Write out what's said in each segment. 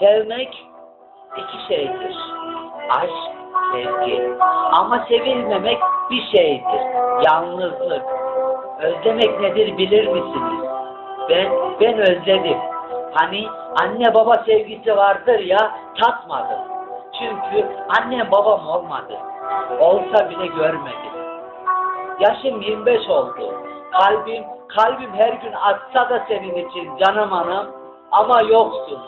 Sevmek iki şeydir. Aşk, sevgi. Ama sevilmemek bir şeydir. Yalnızlık. Özlemek nedir bilir misiniz? Ben, ben özledim. Hani anne baba sevgisi vardır ya tatmadım. Çünkü annem babam olmadı. Olsa bile görmedim. Yaşım 25 oldu. Kalbim, kalbim her gün atsa da senin için canım anam. Ama yoksun.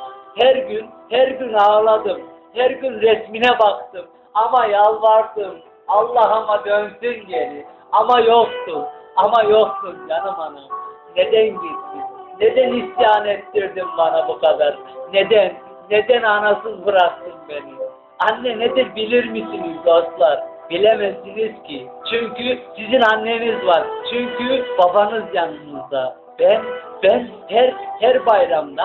Her gün, her gün ağladım. Her gün resmine baktım. Ama yalvardım. Allah'ıma dönsün geri. Ama yoksun. Ama yoksun canım anam. Neden gittin? Neden isyan ettirdin bana bu kadar? Neden? Neden anasız bıraktın beni? Anne nedir bilir misiniz dostlar? Bilemezsiniz ki. Çünkü sizin anneniz var. Çünkü babanız yanınızda. Ben ben her her bayramda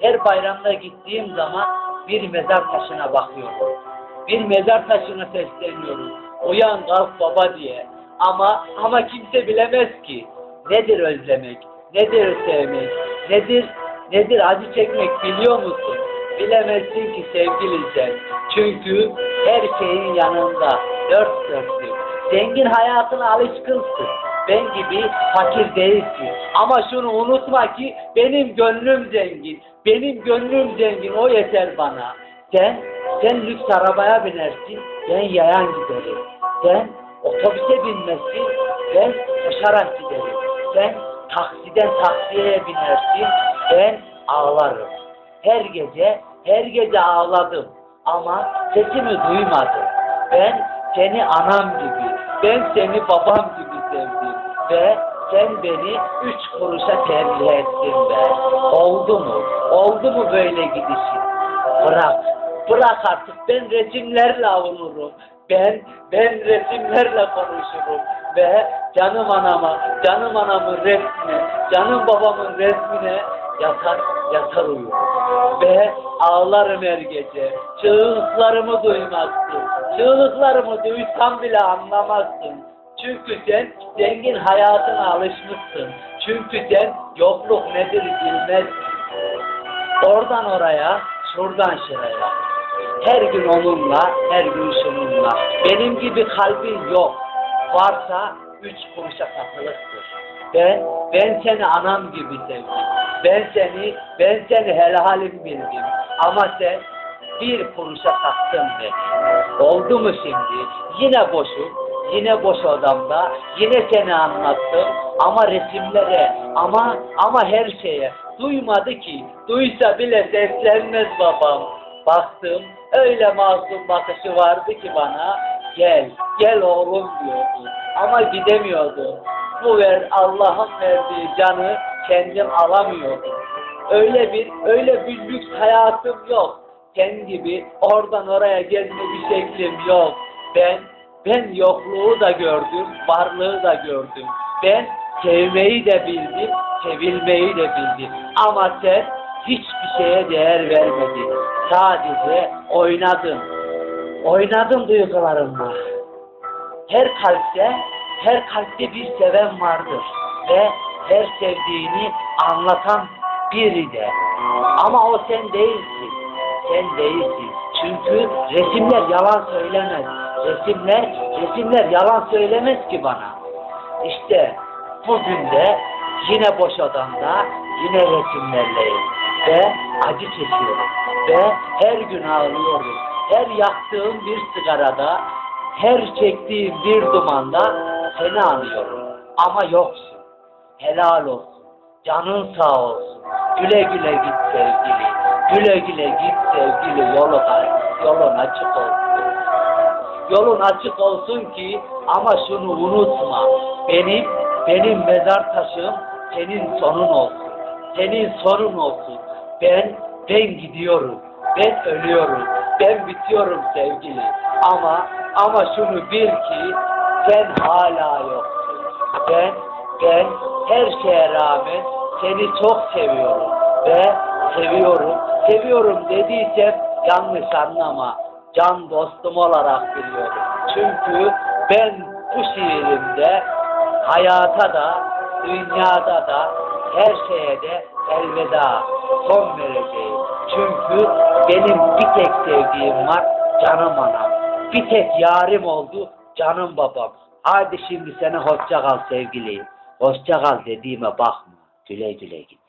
her bayramda gittiğim zaman bir mezar taşına bakıyorum. Bir mezar taşına sesleniyorum. Uyan kalk baba diye. Ama ama kimse bilemez ki nedir özlemek, nedir sevmek, nedir nedir acı çekmek biliyor musun? Bilemezsin ki sevgili sen. Çünkü her şeyin yanında dört dörtlük. Zengin hayatına alışkınsın. Ben gibi fakir değilsin. Ama şunu unutma ki benim gönlüm zengin. Benim gönlüm zengin o yeter bana. Sen, sen lüks arabaya binersin. Ben yayan giderim. Sen otobüse binmezsin. Ben koşarak giderim. Sen taksiden taksiye binersin. Ben ağlarım. Her gece, her gece ağladım. Ama sesimi duymadın. Ben seni anam gibi, ben seni babam gibi sevdim. Ve sen beni üç kuruşa terbiye ettin be. Oldu mu? Oldu mu böyle gidişin? Bırak. Bırak artık ben resimlerle avunurum. Ben, ben resimlerle konuşurum. Ve canım anama, canım anamın resmine, canım babamın resmine yatar, yatar uyurum. Ve ağlarım her gece. Çığlıklarımı duymazsın. Çığlıklarımı duysam bile anlamazsın. Çünkü sen zengin hayatına alışmışsın. Çünkü sen yokluk nedir bilmezsin. Oradan oraya, şuradan şuraya. Her gün onunla, her gün şununla. Benim gibi kalbin yok. Varsa üç kuruşa satılıktır. Ben, ben seni anam gibi sevdim. Ben seni, ben seni helalim bildim. Ama sen bir kuruşa sattın beni. Oldu mu şimdi? Yine boşum, yine boş odamda, yine seni anlattım. Ama resimlere, ama ama her şeye. Duymadı ki, duysa bile seslenmez babam. Baktım, öyle masum bakışı vardı ki bana, gel, gel oğlum diyordu. Ama gidemiyordu. Bu ver Allah'ın verdiği canı kendim alamıyordum. Öyle bir, öyle bir lüks hayatım yok. Sen gibi oradan oraya gezme bir şeklim yok. Ben, ben yokluğu da gördüm, varlığı da gördüm. Ben sevmeyi de bildim, sevilmeyi de bildim. Ama sen hiçbir şeye değer vermedin. Sadece oynadın. Oynadın duygularımla. Her kalpte, her kalpte bir seven vardır. Ve her sevdiğini anlatan biri de. Ama o sen değilsin. Sen değilsin. Çünkü resimler yalan söylemez. Resimler, resimler yalan söylemez ki bana. İşte bugün de yine boş odamda yine resimlerleyim. Ve acı çekiyorum. Ve her gün ağlıyorum. Her yaktığım bir sigarada, her çektiğim bir dumanda seni anıyorum. Ama yoksun. Helal olsun. Canın sağ olsun. Güle güle git sevgili. Güle güle git sevgili. Yolun, yolun açık olsun. Yolun açık olsun ki ama şunu unutma. Benim benim mezar taşım senin sonun olsun. Senin sonun olsun. Ben ben gidiyorum. Ben ölüyorum. Ben bitiyorum sevgili. Ama ama şunu bil ki sen hala yoksun. Ben ben her şeye rağmen seni çok seviyorum ve seviyorum. Seviyorum dediysem yanlış anlama. Can dostum olarak biliyorum. Çünkü ben bu şiirimde hayata da, dünyada da, her şeye de elveda son vereceğim. Çünkü Benim bir tek sevdiğim var canım anam. Bir tek yarim oldu canım babam. Hadi şimdi sana hoşça kal sevgili. Hoşça kal dediğime bakma. Güle güle git.